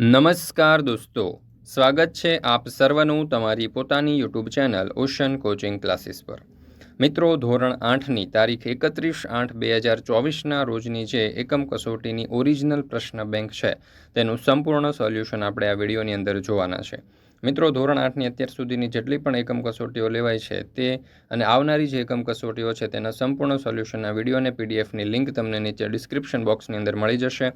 નમસ્કાર દોસ્તો, સ્વાગત છે આપ સર્વનું તમારી પોતાની YouTube channel ocean coaching classes પર. મિત્રો, ધોરણ આઠની તારીખ એકત્રીસ આઠ બે હજાર ચોવીસના રોજની જે એકમ કસોટીની ઓરિજિનલ પ્રશ્ન બેંક છે, તેનું સંપૂર્ણ સોલ્યુશન આપણે આ વિડીયોની અંદર જોવાના છે. મિત્રો, ધોરણ આઠની અત્યાર સુધીની જેટલી પણ એકમ કસોટીઓ લેવાય છે તે અને આવનારી જે એકમ કસોટીઓ છે તેના સંપૂર્ણ સોલ્યુશનના વીડિયો અને પીડીએફની લિંક તમને નીચે ડિસ્ક્રિપ્શન બોક્સની અંદર મળી જશે.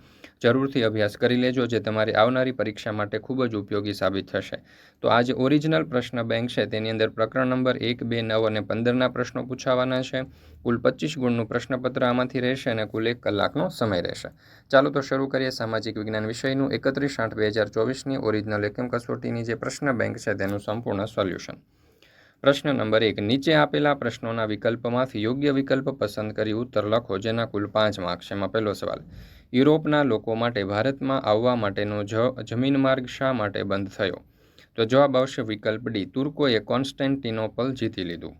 જરૂરથી અભ્યાસ કરી લેજો, જે તમારી આવનારી પરીક્ષા માટે ખૂબ જ ઉપયોગી સાબિત થશે. તો આ જે ઓરિજિનલ પ્રશ્ન બેંક છે, તેની અંદર પ્રકરણ નંબર એક, બે, નવ અને પંદરના પ્રશ્નો પૂછાવાના છે. કુલ પચીસ ગુણનું પ્રશ્નપત્ર આમાંથી રહેશે અને કુલ એક કલાકનો સમય રહેશે. ચાલો તો શરૂ કરીએ સામાજિક વિજ્ઞાન વિષયનું. એકત્રીસ આઠ બે હજાર ચોવીસની ઓરિજિનલ એકમ કસોટીની જે પ્રશ્ન બેંક છે તેનું સંપૂર્ણ સોલ્યુશન. પ્રશ્ન નંબર એક, નીચે આપેલા પ્રશ્નોના વિકલ્પમાંથી યોગ્ય વિકલ્પ પસંદ કરી ઉત્તર લખો, જેના કુલ પાંચ માર્ક્સ એમાં પહેલો સવાલ, યુરોપના લોકો માટે ભારતમાં આવવા માટેનો જમીન માર્ગ શા માટે બંધ થયો? તો જવાબ આવશે વિકલ્પ ડી, તુર્કોએ કોન્સ્ટેન્ટિનોપલ જીતી લીધું.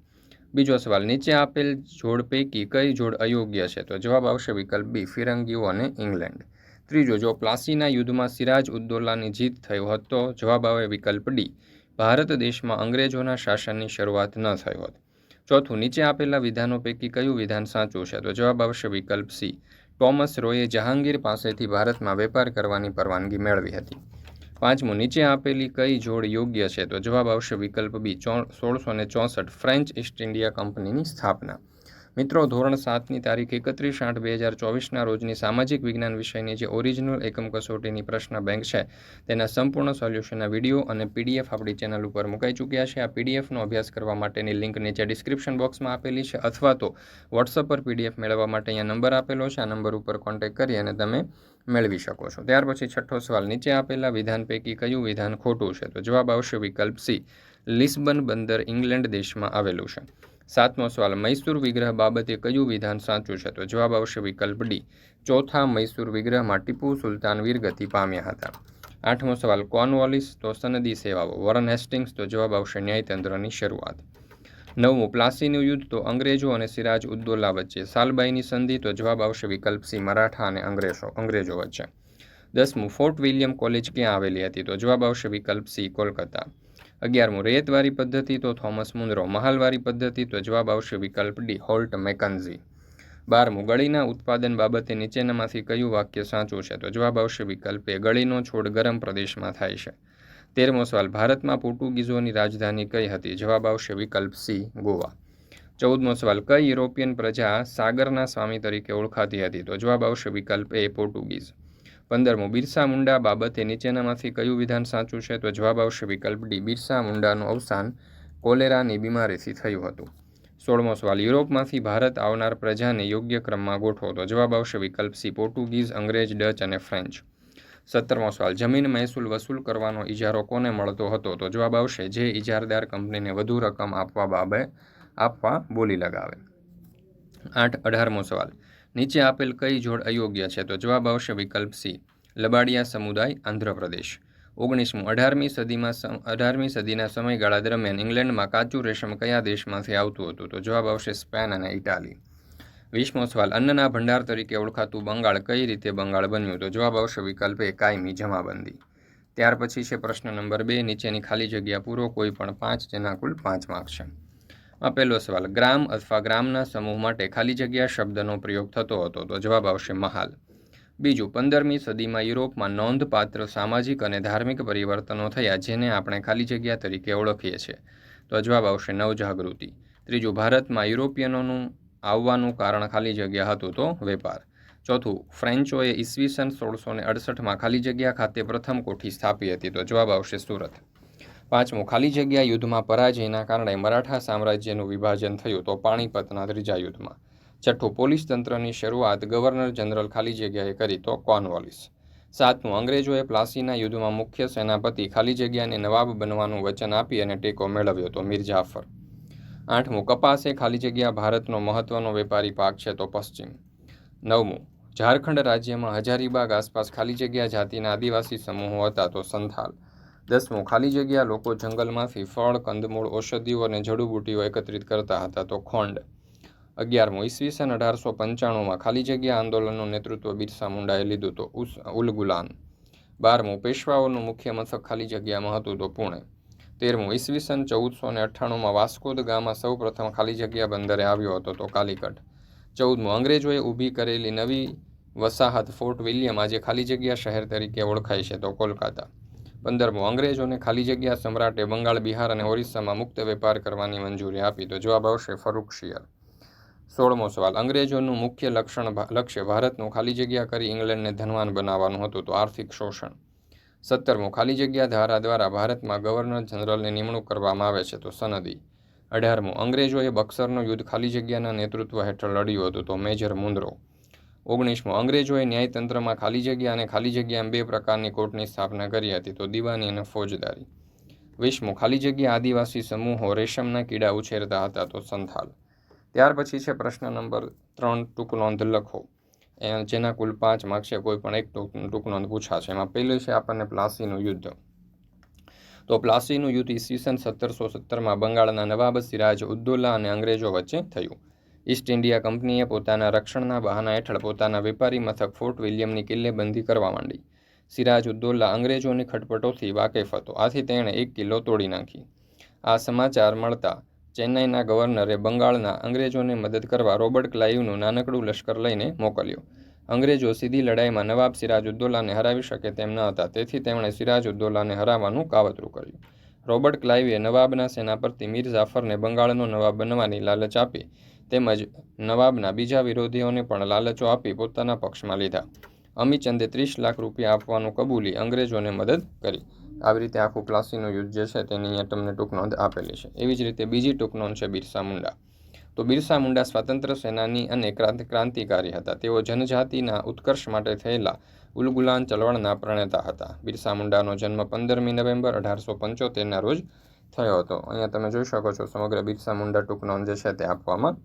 બીજો સવાલ, નીચે આપેલ જોડ પૈકી કઈ જોડ અયોગ્ય છે? તો જવાબ આવશે વિકલ્પ બી, ફિરંગીઓ અને ઇંગ્લેન્ડ. ત્રીજો, જો પ્લાસીના યુદ્ધમાં સિરાજ ઉદ્દોલાની જીત થયો હતો, જવાબ આવે વિકલ્પ ડી, ભારત દેશમાં અંગ્રેજોના શાસનની શરૂઆત ન થઈ હોત. ચોથું, નીચે આપેલા વિધાનો પૈકી કયું વિધાન સાચું છે? તો જવાબ આવશે વિકલ્પ સી, ટોમસ રોયે જહાંગીર પાસેથી ભારતમાં વેપાર કરવાની પરવાનગી મેળવી હતી. પાંચમું, નીચે આપેલી કઈ જોડ યોગ્ય છે? તો જવાબ આવશે વિકલ્પ બી સોળસો ને ચોસઠ ફ્રેન્ચ ઇસ્ટ ઇન્ડિયા કંપનીની સ્થાપના. મિત્રો, ધોરણ સાતની તારીખ એકત્રીસ આઠ બે હજાર ચોવીસના રોજની સામાજિક વિજ્ઞાન વિષયની જે ઓરિજિનલ એકમ કસોટીની પ્રશ્ન બેંક છે, તેના સંપૂર્ણ સોલ્યુશનના વીડિયો અને પીડીએફ આપણી ચેનલ ઉપર મુકાઈ ચૂક્યા છે. આ પીડીએફનો અભ્યાસ કરવા માટેની લિંક નીચે ડિસ્ક્રિપ્શન બોક્સમાં આપેલી છે અથવા તો વોટ્સઅપ પર પીડીએફ મેળવવા માટે અહીંયા નંબર આપેલો છે. આ નંબર ઉપર કોન્ટેક્ટ કરી અને તમે મેળવી શકો છો. ત્યાર પછી છઠ્ઠો સવાલ, નીચે આપેલા વિધાન પૈકી કયું વિધાન ખોટું છે? તો જવાબ આવશે વિકલ્પ સી, લિસ્બન બંદર, ઇંગ્લેન્ડ દેશમાં આવેલું છે. સાતમો સવાલ, મૈસૂર વિગ્રહ બાબતે કયું વિધાન સાચું છે? તો જવાબ આવશે વિકલ્પ ડી, ચોથા મૈસૂર વિગ્રહમાં ટીપુ સુલતાન વીરગતિ પામ્યા હતા. આઠમો સવાલ, કોર્નવોલિસ તો સનદી સેવાઓ, વોરન હેસ્ટિંગ્સ તો જવાબ આવશે ન્યાયતંત્રની શરૂઆત. નવમું, પ્લાસીનું યુદ્ધ તો અંગ્રેજો અને સિરાજ ઉદ્દોલા વચ્ચે, સાલબાઈની સંધિ તો જવાબ આવશે વિકલ્પ સી, મરાઠા અને અંગ્રેજો અંગ્રેજો વચ્ચે. દસમું, ફોર્ટ વિલિયમ કોલેજ ક્યાં આવેલી હતી? તો જવાબ આવશે વિકલ્પ સી, કોલકાતા. અગિયારમું રેતવારી પદ્ધતિ તો થોમસ મુન્દ્રો. મહાલવારી પદ્ધતિ તો જવાબ આવશે વિકલ્પ ડી, હોલ્ટ મેકન્ઝી. બારમું, ગળીના ઉત્પાદન બાબતે નીચેનામાંથી કયું વાક્ય સાચું છે? તો જવાબ આવશે વિકલ્પ એ, ગળીનો છોડ ગરમ પ્રદેશમાં થાય છે. તેરમો સવાલ, ભારતમાં પોર્ટુગીઝોની રાજધાની કઈ હતી? જવાબ આવશે વિકલ્પ સી, ગોવા. ચૌદમો સવાલ, કઈ યુરોપિયન પ્રજા સાગરના સ્વામી તરીકે ઓળખાતી હતી? તો જવાબ આવશે વિકલ્પ એ, પોર્ટુગીઝ. પંદરમું બિરસા મુંડા બાબતે નીચેનામાંથી કયું વિધાન સાચું છે? તો જવાબ આવશે વિકલ્પ ડી. બિરસા મુંડાનું અવસાન કોલેરાની બીમારીથી થયું હતું. સોળમો સવાલ, યુરોપમાંથી ભારત આવનાર પ્રજાને યોગ્ય ક્રમમાં ગોઠવો. તો જવાબ આવશે વિકલ્પ સી, પોર્ટુગીઝ, અંગ્રેજ, ડચ અને ફ્રેન્ચ. સત્તરમો સવાલ, જમીન મહેસૂલ વસૂલ કરવાનો ઇજારો કોને મળતો હતો? તો જવાબ આવશે જે ઇજારદાર કંપનીને વધુ રકમ આપવા બાબે આપવા બોલી લગાવે. આઠ, અઢારમો સવાલ નીચે આપેલ કઈ જોડ અયોગ્ય છે? તો જવાબ આવશે વિકલ્પ સી, લબાડિયા સમુદાય, આંધ્રપ્રદેશ. ઓગણીસમું, અઢારમી સદીમાં અઢારમી સદીના સમયગાળા દરમિયાન ઇંગ્લેન્ડમાં કાચું રેશમ કયા દેશમાંથી આવતું હતું? તો જવાબ આવશે સ્પેન અને ઇટાલી. વીસમો સવાલ, અન્નના ભંડાર તરીકે ઓળખાતું બંગાળ કઈ રીતે બંગાળ બન્યું? તો જવાબ આવશે વિકલ્પ એ, કાયમી જમાબંધી. ત્યાર પછી છે પ્રશ્ન નંબર બે, નીચેની ખાલી જગ્યા પૂરો કોઈ પણ પાંચ, જેના કુલ પાંચ માર્ક છે. પહેલો સવાલ, ગ્રામ અથવા ગ્રામના સમૂહ માટે ખાલી જગ્યા શબ્દનો પ્રયોગ થતો હતો? તો જવાબ આવશે, મહાલ. બીજું, પંદરમી સદીમાં યુરોપમાં નોંધપાત્ર સામાજિક અને ધાર્મિક પરિવર્તનો થયા જેને આપણે ખાલી જગ્યા તરીકે ઓળખીએ છીએ. તો જવાબ આવશે, નવજાગૃતિ. ત્રીજું, ભારતમાં યુરોપિયનોનું આવવાનું કારણ ખાલી જગ્યા હતું તો વેપાર. ચોથું, ફ્રેન્ચોએ ઈસવીસન સોળસો ને અડસઠમાં ખાલી જગ્યા ખાતે પ્રથમ કોઠી સ્થાપી હતી. તો જવાબ આવશે, સુરત. પાંચમું ખાલી જગ્યા યુદ્ધમાં પરાજયના કારણે મરાઠા સામ્રાજ્યનું વિભાજન થયું તો પાણીપતના ત્રીજા યુદ્ધમાં. છઠ્ઠું પોલીસ તંત્રની શરૂઆત ગવર્નર જનરલ ખાલી જગ્યાએ કરી તો કોર્નવોલિસ સાતમું, અંગ્રેજોએ પ્લાસીના યુદ્ધમાં મુખ્ય સેનાપતિ ખાલી જગ્યાને નવાબ બનવાનું વચન આપી અને ટેકો મેળવ્યો તો મીર જાફર. આઠમું, કપાસ એ ખાલી જગ્યા ભારતનો મહત્વનો વેપારી પાક છે તો પશ્ચિમ. નવમું, ઝારખંડ રાજ્યમાં હજારીબાગ આસપાસ ખાલી જગ્યા જાતિના આદિવાસી સમૂહો હતા તો સંથાલ. દસમું, ખાલી જગ્યા લોકો જંગલમાંથી ફળ, કંદમૂળ, ઔષધિઓ અને જડીબુટીઓ એકત્રિત કરતા હતા તો ખોંડ. અગિયારમું, ઈસવીસન અઢારસો પંચાણુંમાં ખાલી જગ્યા આંદોલનનું નેતૃત્વ બિરસા મુંડાએ લીધું તો ઉલ ગુલાન બારમું, પેશવાઓનું મુખ્ય મથક ખાલી જગ્યામાં હતું તો પુણે. તેરમું, ઈસવીસન ચૌદસો ને અઠ્ઠાણુંમાં વાસ્કો દ ગામા સૌ પ્રથમ ખાલી જગ્યા બંદરે આવ્યો હતો તો કાલિકટ. ચૌદમું, અંગ્રેજોએ ઊભી કરેલી નવી વસાહત ફોર્ટ વિલિયમ આજે ખાલી જગ્યા શહેર તરીકે ઓળખાય છે તો કોલકાતા. પંદરમું. અંગ્રેજોને ખાલી જગ્યા સમ્રાટે બંગાળ, બિહાર અને ઓરિસ્સામાં મુક્ત વેપાર કરવાની મંજૂરી આપી. તો જવાબ આવશે ફરુખશિયર સોળમો સવાલ. અંગ્રેજોનું મુખ્ય લક્ષણ લક્ષ્ય ભારતનું ખાલી જગ્યા કરી ઇંગ્લેન્ડને ધનવાન બનાવવાનું હતું, તો આર્થિક શોષણ. સત્તરમો. ખાલી જગ્યા ધારા દ્વારા ભારતમાં ગવર્નર જનરલની નિમણૂક કરવામાં આવે છે, તો સનદી. અઢારમો. અંગ્રેજોએ બક્સરનું યુદ્ધ ખાલી જગ્યાના નેતૃત્વ હેઠળ લડ્યું હતું, તો મેજર મુન્દ્રો. ઓગણીસમું. અંગ્રેજોએ ન્યાયતંત્રમાં ખાલી જગ્યા અને ખાલી જગ્યા એમ બે પ્રકારની કોર્ટની સ્થાપના કરી હતી, તો દીવાની અને ફોજદારી. વીસમો ખાલી જગ્યા આદિવાસી સમૂહો રેશમના કીડા ઉછેરતા હતા, તો સંથાલ. ત્યાર પછી છે પ્રશ્ન નંબર ત્રણ, ટૂંક નોંધ લખો. જેના કુલ પાંચ માર્ક છે, કોઈ પણ એક ટૂંક નોંધ પૂછાશે. એમાં પહેલું છે આપણને પ્લાસીનું યુદ્ધ. તો પ્લાસીનું યુદ્ધ ઈસવીસન સત્તરસો સત્તરમાં બંગાળના નવાબ સિરાજ ઉદ્દુલ્લા અને અંગ્રેજો વચ્ચે થયું. ઈસ્ટ ઇન્ડિયા કંપનીએ પોતાના રક્ષણના બહાના હેઠળ પોતાના વેપારી મથક ફોર્ટ વિલિયમની કિલ્લેબંધી કરવા માંડી. સિરાજ ઉદ્દોલ્લા અંગ્રેજોની ખટપટોથી વાકેફ હતો. આથી તેણે એક કિલ્લો તોડી નાખી. આ સમાચાર મળતા ચેન્નાઈના ગવર્નરે બંગાળના અંગ્રેજોને મદદ કરવા રોબર્ટ ક્લાઇવનું નાનકડું લશ્કર લઈને મોકલ્યો. અંગ્રેજો સીધી લડાઈમાં નવાબ સિરાજ ઉદ્દોલ્લાને હરાવી શકે તેમ ન હતા. તેથી તેમણે સિરાજ ઉદ્દોલ્લાને હરાવવાનું કાવતરું કર્યું. રોબર્ટ ક્લાઇવે નવાબના સેનાપતિ મીર જાફરને બંગાળનો નવાબ બનવાની લાલચ આપી. તેમજ નવાબના બીજા વિરોધીઓને પણ લાલચો આપી પોતાના પક્ષમાં લીધા. અમીચંદે ત્રીસ લાખ રૂપિયા આપવાનું કબૂલી અંગ્રેજોને મદદ કરી. આવી રીતે આખું પ્લાસીનું યુદ્ધ જે છે તેની અહીંયા તમને ટૂંક નોંધ આપેલી છે. એવી જ રીતે બીજી ટૂંક નોંધ છે બિરસા મુંડા. તો બિરસા મુંડા સ્વાતંત્ર્ય સેનાની અને ક્રાંતિકારી હતા. તેઓ જનજાતિના ઉત્કર્ષ માટે થયેલા ઉલગુલાન ચળવળના પ્રણેતા હતા. બિરસા મુંડાનો જન્મ પંદરમી નવેમ્બર અઢારસો પંચોતેરના રોજ થયો હતો. અહીંયા તમે જોઈ શકો છો સમગ્ર બિરસા મુંડા ટૂંક નોંધ જે છે તે આપવામાં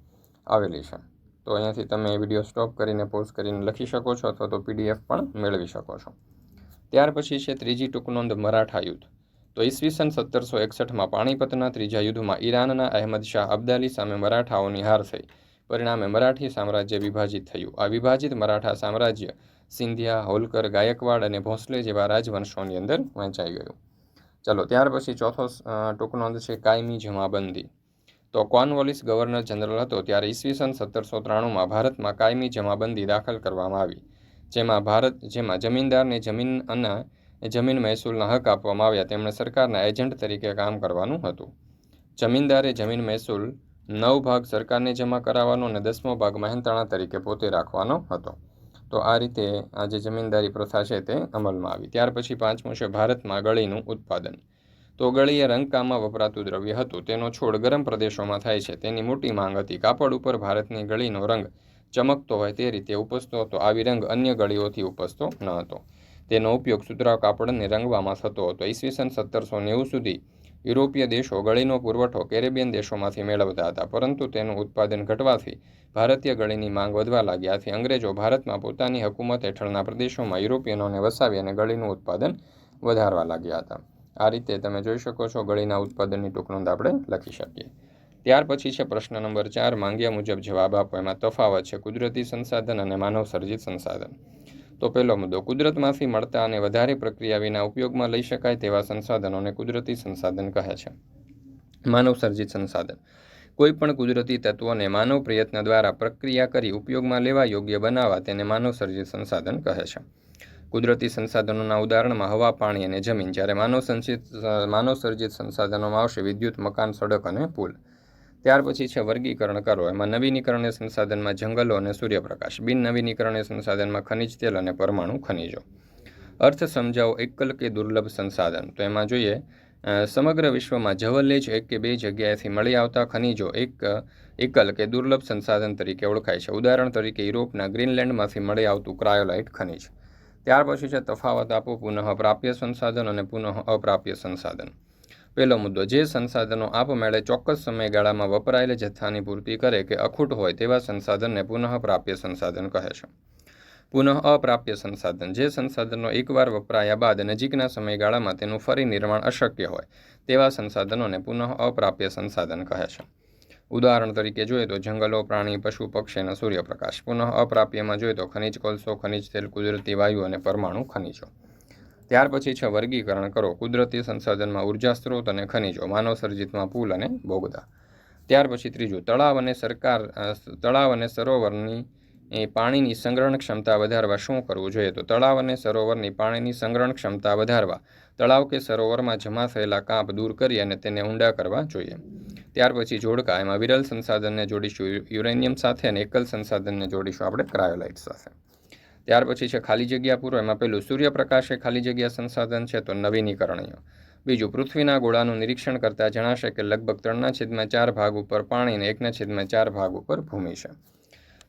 આવેલી છે. તો અહીંયાથી તમે વીડિયો સ્ટોપ કરીને પોઝ કરીને લખી શકો છો અથવા તો પીડીએફ પણ મેળવી શકો છો. ત્યાર પછી છે ત્રીજી ટૂંક નોંધ મરાઠા યુદ્ધ. તો ઈસવીસન સત્તરસો એકસઠમાં પાણીપતના ત્રીજા યુદ્ધમાં ઈરાનના અહેમદ શાહ અબ્દાલી સામે મરાઠાઓની હાર થઈ. પરિણામે મરાઠી સામ્રાજ્ય વિભાજિત થયું. આ વિભાજિત મરાઠા સામ્રાજ્ય સિંધિયા, હોલકર, ગાયકવાડ અને ભોંસલે જેવા રાજવંશોની અંદર વહેંચાઈ ગયું. ચલો, ત્યાર પછી ચોથો ટૂંક નોંધ છે કાયમી જમાબંધી. તો કોર્નવોલિસ ગવર્નર જનરલ હતો ત્યારે ઈસવીસન સત્તરસો ત્રાણુંમાં ભારતમાં કાયમી જમાબંધી દાખલ કરવામાં આવી, જેમાં ભારત, જેમાં જમીનદારને જમીન અને જમીન મહેસૂલના હક આપવામાં આવ્યા. તેમણે સરકારના એજન્ટ તરીકે કામ કરવાનું હતું. જમીનદારે જમીન મહેસૂલ નવ ભાગ સરકારને જમા કરાવવાનો અને દસમો ભાગ મહેનતાણા તરીકે પોતે રાખવાનો હતો. તો આ રીતે આ જે જમીનદારી પ્રથા છે તે અમલમાં આવી. ત્યાર પછી પાંચમું છે ભારતમાં ગળીનું ઉત્પાદન. તો ગળી એ રંગકામમાં વપરાતું દ્રવ્ય હતું. તેનો છોડ ગરમ પ્રદેશોમાં થાય છે. તેની મોટી માંગ હતી. કાપડ ઉપર ભારતની ગળીનો રંગ ચમકતો હોય તે રીતે ઉપસતો હતો. આવી રંગ અન્ય ગળીઓથી ઉપસતો ન હતો. તેનો ઉપયોગ સુતરા કાપડને રંગવામાં થતો હતો. ઈસવીસન સત્તરસો નેવું સુધી યુરોપીય દેશો ગળીનો પુરવઠો કેરેબિયન દેશોમાંથી મેળવતા હતા. પરંતુ તેનું ઉત્પાદન ઘટવાથી ભારતીય ગળીની માંગ વધવા લાગી. આથી અંગ્રેજો ભારતમાં પોતાની હકુમત હેઠળના પ્રદેશોમાં યુરોપિયનોને વસાવી અને ગળીનું ઉત્પાદન વધારવા લાગ્યા હતા. આ રીતે તમે જોઈ શકો છો, ગળીના ઉત્પાદનની ટૂંકનોંધ આપણે લખી શકીએ. ત્યાર પછી છે પ્રશ્ન નંબર ચાર, માંગ્યા મુજબ જવાબ આપો. એમાં તફાવત છે કુદરતી સંસાધન અને માનવ સર્જિત સંસાધન. તો પહેલો મુદ્દો કુદરતમાંથી મળતા અને વધારે પ્રક્રિયા વિના ઉપયોગમાં લઈ શકાય તેવા સંસાધનોને કુદરતી સંસાધન કહે છે. માનવ સર્જિત સંસાધન. કોઈ પણ કુદરતી તત્વોને માનવ પ્રયત્ન દ્વારા પ્રક્રિયા કરી ઉપયોગમાં લેવા યોગ્ય બનાવવા તેને માનવ સર્જિત સંસાધન કહે છે. કુદરતી સંસાધનોના ઉદાહરણમાં હવા, પાણી અને જમીન. જ્યારે માનવ સંચિત માનવ સર્જિત સંસાધનોમાં આવશે વિદ્યુત, મકાન, સડક અને પુલ. ત્યાર પછી છે વર્ગીકરણ કરો. એમાં નવીનીકરણીય સંસાધનમાં જંગલો અને સૂર્યપ્રકાશ. બિન નવીનીકરણીય સંસાધનમાં ખનિજ તેલ અને પરમાણુ ખનિજો. અર્થ સમજાવો એકલ કે દુર્લભ સંસાધન. તો એમાં જોઈએ સમગ્ર વિશ્વમાં જવલ્લે જ એક કે બે જગ્યાએથી મળી આવતા ખનિજો એક, એકલ કે દુર્લભ સંસાધન તરીકે ઓળખાય છે. ઉદાહરણ તરીકે, યુરોપના ગ્રીનલેન્ડમાંથી મળી આવતું ક્રાયોલાઇટ ખનિજ. ત્યાર પછી છે તફાવત આપો, પુનઃ પ્રાપ્ય સંસાધન અને પુનઃ અપ્રાપ્ય સંસાધન. પહેલો મુદ્દો, જે સંસાધનો આપમેળે ચોક્કસ સમયગાળામાં વપરાયેલ જથ્થાની પૂર્તિ કરે કે અખૂટ હોય તેવા સંસાધનને પુનઃ પ્રાપ્ય સંસાધન કહે છે. પુનઃ અપ્રાપ્ય સંસાધન, જે સંસાધનો એકવાર વપરાયા બાદ નજીકના સમયગાળામાં તેનું ફરી નિર્માણ અશક્ય હોય, તેવા સંસાધનોને પુનઃ અપ્રાપ્ય સંસાધન કહે છે. ઉદાહરણ તરીકે જોઈએ તો જંગલો, પ્રાણી, પશુ, પક્ષી અને સૂર્યપ્રકાશ. પુનઃ અપ્રાપ્યમાં જોઈએ તો ખનિજ કોલસો, ખનિજ તેલ, કુદરતી વાયુ અને પરમાણુ ખનિજો. ત્યાર પછી છે, વર્ગીકરણ કરો. કુદરતી સંસાધનમાં ઊર્જા સ્ત્રોત અને ખનિજો, માનવ સર્જિતમાં પુલ અને બોગદા. ત્યાર પછી ત્રીજું, તળાવ અને સરકાર તળાવ અને સરોવરની પાણીની સંગ્રહણ ક્ષમતા વધારવા શું કરવું જોઈએ? તો તળાવ અને સરોવરની પાણીની સંગ્રહણ ક્ષમતા વધારવા, તળાવ કે સરોવરમાં જમા થયેલા કાંપ દૂર કરી અને તેને ઊંડા કરવા જોઈએ. ત્યાર પછી જોડકા, એમાં વિરલ સંસાધનને જોડીશું યુરેનિયમ સાથે અને એકલ સંસાધનને જોડીશું આપણે ક્રાયોલાઇટ સાથે. ત્યાર પછી છે ખાલી જગ્યા પૂરો, એમાં પેલું સૂર્યપ્રકાશ એ ખાલી જગ્યા સંસાધન છે, તો નવીનીકરણીય. બીજું પૃથ્વીના ગોળાનું નિરીક્ષણ કરતાં જણાશે કે લગભગ ત્રણના છેદમાં ચાર ભાગ ઉપર પાણી અને એકના છેદમાં ચાર ભાગ ઉપર ભૂમિ છે.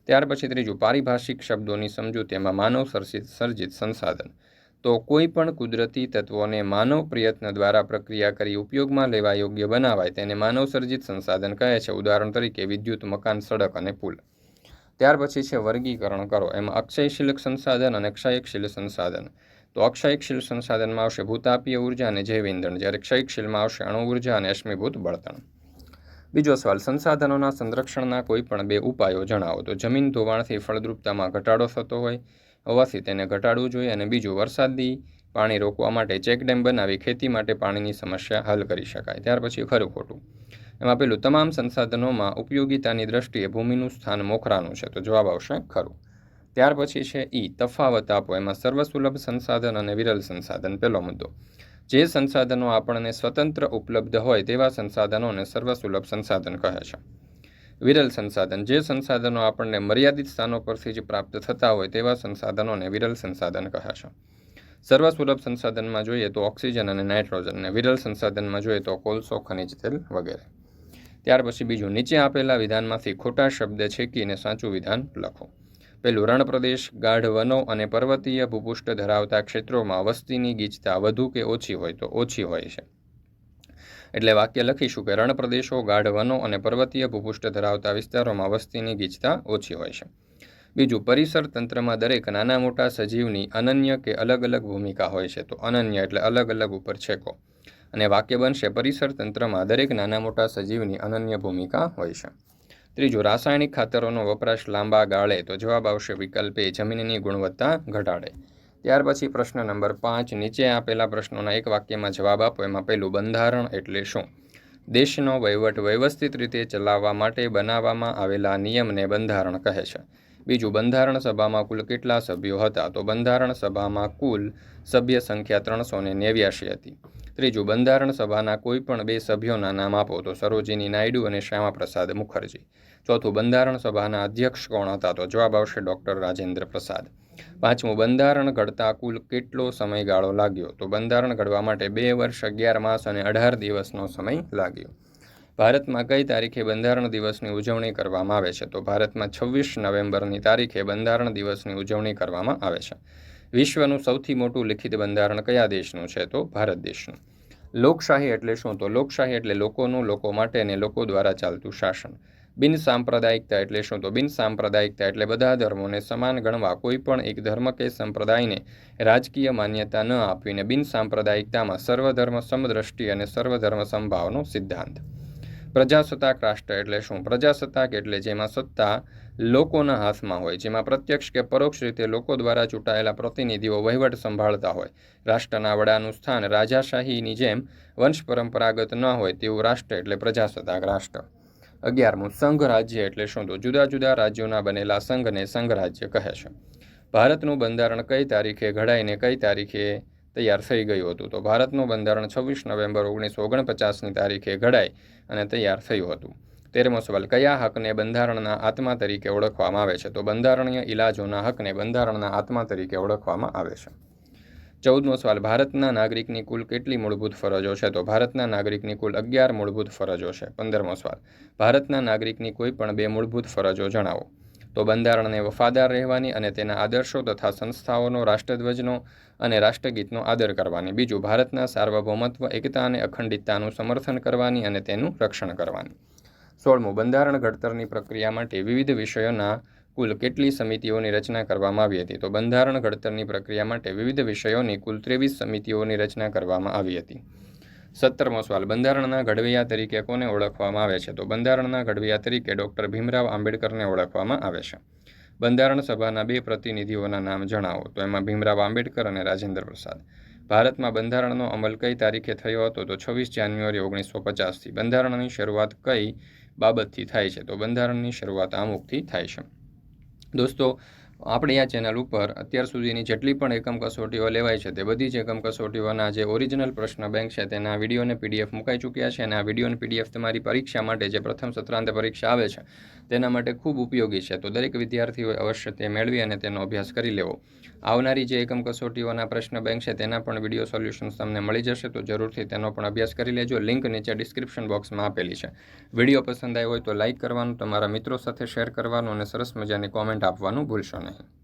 ત્યાર પછી ત્રીજું પારિભાષિક શબ્દોની સમજૂતી, એમાં માનવ સર્જિત સર્જિત સંસાધન. તો કોઈ પણ કુદરતી તત્વોને માનવ પ્રયત્ન દ્વારા પ્રક્રિયા કરી ઉપયોગમાં લેવા યોગ્ય બનાવાય તેને માનવ સર્જિત સંસાધન કહે છે. ઉદાહરણ તરીકે વિદ્યુત, મકાન, સડક અને પુલ. ત્યાર પછી છે વર્ગીકરણ કરો. એમાં અક્ષયશીલ સંસાધન અને ક્ષયકશીલ સંસાધન. તો અક્ષયકશીલ સંસાધનમાં આવશે ભૂતાપીય ઊર્જા અને જૈવ ઇંધણ જ્યારે ક્ષયકશીલમાં આવશે અણુ ઊર્જા અને અશ્મિભૂત બળતણ. બીજો સવાલ, સંસાધનોના સંરક્ષણના કોઈ પણ બે ઉપાયો જણાવો. તો જમીન ધોવાણથી ફળદ્રુપતામાં ઘટાડો થતો હોય હોવાથી તેને ઘટાડવું જોઈએ અને બીજું વરસાદી પાણી રોકવા માટે ચેકડેમ બનાવી ખેતી માટે પાણીની સમસ્યા હલ કરી શકાય. ત્યાર પછી ખરું ખોટું. એમાં પેલું, તમામ સંસાધનોમાં ઉપયોગિતાની દ્રષ્ટિએ ભૂમિનું સ્થાન મોખરાનું છે. તો જવાબ આવશે ખરું. ત્યાર પછી છે ઈ, તફાવત આપો. એમાં સર્વસુલભ સંસાધન અને વિરલ સંસાધન. પહેલો મુદ્દો. જે સંસાધનો આપણને સ્વતંત્ર ઉપલબ્ધ હોય તેવા સંસાધનોને સર્વસુલભ સંસાધન કહે છે. વિરલ સંસાધન. જે સંસાધનો આપણને મર્યાદિત સ્થાનો પરથી જ પ્રાપ્ત થતા હોય તેવા સંસાધનોને વિરલ સંસાધન કહે છે સર્વસુલભ સંસાધનમાં જોઈએ તો ઓક્સિજન અને નાઇટ્રોજનને વિરલ સંસાધનમાં જોઈએ તો કોલસો, ખનિજ તેલ વગેરે. ત્યાર પછી બીજું, નીચે આપેલા વિધાનમાંથી ખોટા શબ્દ છેકીને સાચું વિધાન લખો. પેલું રણપ્રદેશ ગાઢ વનો અને પર્વતીય ભૂપુષ્ઠ ધરાવતા ક્ષેત્રોમાં વસ્તીની ગીચતા વધુ કે ઓછી હોય તો ઓછી હોય છે. એટલે વાક્ય લખીશું કે રણ પ્રદેશો ગાઢ વનો અને પર્વતીય ભૂપૃષ્ઠ ધરાવતા વિસ્તારોમાં વસ્તીની ગીચતા ઓછી હોય છે. બીજું, પરિસર તંત્રમાં દરેક નાના મોટા સજીવની અનન્ય કે અલગ અલગ ભૂમિકા હોય છે. તો અનન્ય એટલે અલગ અલગ ઉપર છેકો. અને વાક્ય બનશે, પરિસર તંત્રમાં દરેક નાના મોટા સજીવની અનન્ય ભૂમિકા હોય છે. ત્રીજું, રાસાયણિક ખાતરોનો વપરાશ લાંબા ગાળે. તો જવાબ આવશે, વિકલ્પ જમીનની ગુણવત્તા ઘટાડે. ત્યાર પછી પ્રશ્ન નંબર પાંચ, નીચે આપેલા પ્રશ્નોના એક વાક્યમાં જવાબ આપો. એમાં પહેલું, બંધારણ એટલે શું? દેશનો વહીવટ વ્યવસ્થિત રીતે ચલાવવા માટે બનાવવામાં આવેલા નિયમને બંધારણ કહે છે. બીજું, બંધારણ સભામાં કુલ કેટલા સભ્યો હતા? તો બંધારણ સભામાં કુલ સભ્ય સંખ્યા ત્રણસો ને નેવ્યાશી હતી. ત્રીજું, બંધારણ સભાના કોઈ પણ બે સભ્યોના નામ આપો. તો સરોજિની નાયડુ અને શ્યામાપ્રસાદ મુખર્જી. ચોથું, બંધારણ સભાના અધ્યક્ષ કોણ હતા? તો જવાબ આવશે ડૉક્ટર રાજેન્દ્ર પ્રસાદ. પાંચમું, બંધારણ ઘડતા કુલ કેટલો સમયગાળો લાગ્યો? તો બંધારણ ઘડવા માટે બે વર્ષ, અગિયાર માસ અને અઢાર દિવસનો સમય લાગ્યો. ભારતમાં કઈ તારીખે બંધારણ દિવસની ઉજવણી કરવામાં આવે છે? તો ભારતમાં છવ્વીસ નવેમ્બરની તારીખે બંધારણ દિવસની ઉજવણી કરવામાં આવે છે. વિશ્વનું સૌથી મોટું લિખિત બંધારણ કયા દેશનું છે? તો ભારત દેશનું. લોકશાહી એટલે શું? તો લોકશાહી એટલે લોકોનું, લોકો માટે અને લોકો દ્વારા ચાલતું શાસન. બિન સાંપ્રદાયિકતા એટલે શું? તો બિન સાંપ્રદાયિકતા એટલે બધા ધર્મોને સમાન ગણવા કોઈ પણ એક ધર્મ કે સંપ્રદાયને રાજકીય માન્યતા ન આપીને બિન સાંપ્રદાયિકતામાં સર્વધર્મ સમદ્રષ્ટિ અને સર્વધર્મ સંભાવનો સિદ્ધાંત. પ્રજાસત્તાક રાષ્ટ્ર એટલે શું? પ્રજાસત્તાક એટલે જેમાં સત્તા લોકોના હાથમાં હોય, જેમાં પ્રત્યક્ષ કે પરોક્ષ રીતે લોકો દ્વારા ચૂંટાયેલા પ્રતિનિધિઓ વહીવટ સંભાળતા હોય. રાષ્ટ્રના વડાનું સ્થાન રાજાશાહીની જેમ વંશ પરંપરાગત ન હોય તેવું રાષ્ટ્ર એટલે પ્રજાસત્તાક રાષ્ટ્ર. અગિયારમું, સંઘ રાજ્ય એટલે શું? તો જુદા જુદા રાજ્યોના બનેલા સંઘને સંઘ રાજ્ય કહે છે. ભારતનું બંધારણ કઈ તારીખે ઘડાઈને કઈ તારીખે તૈયાર થઈ ગયું હતું? તો ભારતનું બંધારણ છવ્વીસ નવેમ્બર ઓગણીસો ઓગણપચાસની તારીખે ઘડાઈ અને તૈયાર થયું હતું. તેરમો સવાલ, કયા હકને બંધારણના આત્મા તરીકે ઓળખવામાં આવે છે? તો બંધારણીય ઇલાજોના હકને બંધારણના આત્મા તરીકે ઓળખવામાં આવે છે. ચૌદમો સવાલ, ભારતના નાગરિકની કુલ કેટલી મૂળભૂત ફરજો છે? તો ભારતના નાગરિકની કુલ અગિયાર મૂળભૂત ફરજો છે. પંદરમો સવાલ, ભારતના નાગરિકની કોઈ પણ બે મૂળભૂત ફરજો જણાવો. તો બંધારણને વફાદાર રહેવાની અને તેના આદર્શો તથા સંસ્થાઓનો, રાષ્ટ્રધ્વજનો અને રાષ્ટ્રગીતનો આદર કરવાની. બીજું, ભારતના સાર્વભૌમત્વ, એકતા અને અખંડિતતાનું સમર્થન કરવાની અને તેનું રક્ષણ કરવાની. સોળમું, બંધારણ ઘડતરની પ્રક્રિયા માટે વિવિધ વિષયોના કુલ કેટલી સમિતિઓની રચના કરવામાં આવી હતી? તો બંધારણ ઘડતરની પ્રક્રિયા માટે વિવિધ વિષયોની કુલ ત્રેવીસ સમિતિઓની રચના કરવામાં આવી હતી. સત્તરમો સવાલ, બંધારણના ઘડવૈયા તરીકે કોને ઓળખવામાં આવે છે? તો બંધારણના ઘડવૈયા તરીકે ડૉક્ટર ભીમરાવ આંબેડકરને ઓળખવામાં આવે છે. બંધારણ સભાના બે પ્રતિનિધિઓના નામ જણાવો. તો એમાં ભીમરાવ આંબેડકર અને રાજેન્દ્ર પ્રસાદ. ભારતમાં બંધારણનો અમલ કઈ તારીખે થયો હતો? તો છવ્વીસ જાન્યુઆરી ઓગણીસો પચાસથી. બંધારણની શરૂઆત કઈ બાબતથી થાય છે? તો બંધારણની શરૂઆત આમુખથી થાય છે. દોસ્તો આપણી આ ચેનલ ઉપર અત્યાર સુધીની જેટલી પણ એકમ કસોટીઓ લેવાય છે તે બધી જ એકમ કસોટીઓના જે ઓરિજિનલ પ્રશ્ન બેંક છે તેના વીડિયો અને પીડીએફ મુકાઈ ચૂક્યા છે અને આ વીડિયો પીડીએફ તમારી પરીક્ષા માટે જે પ્રથમ સત્રાંત પરીક્ષા આવે છે તેના માટે ખૂબ ઉપયોગી છે. તો દરેક વિદ્યાર્થીઓએ અવશ્ય તે મેળવી અને તેનો અભ્યાસ કરી લેવો. આવનારી જે એકમ કસોટીઓના પ્રશ્ન બેંક છે તેના પણ વીડિયો સોલ્યુશન્સ તમને મળી જશે. તો જરૂરથી તેનો પણ અભ્યાસ કરી લેજો. લિંક નીચે ડિસ્ક્રિપ્શન બોક્સમાં આપેલી છે. વીડિયો પસંદ આવ્યો હોય તો લાઇક કરવાનું, તમારા મિત્રો સાથે શેર કરવાનું અને સરસ મજાની કોમેન્ટ આપવાનું ભૂલશો નહીં. Amen.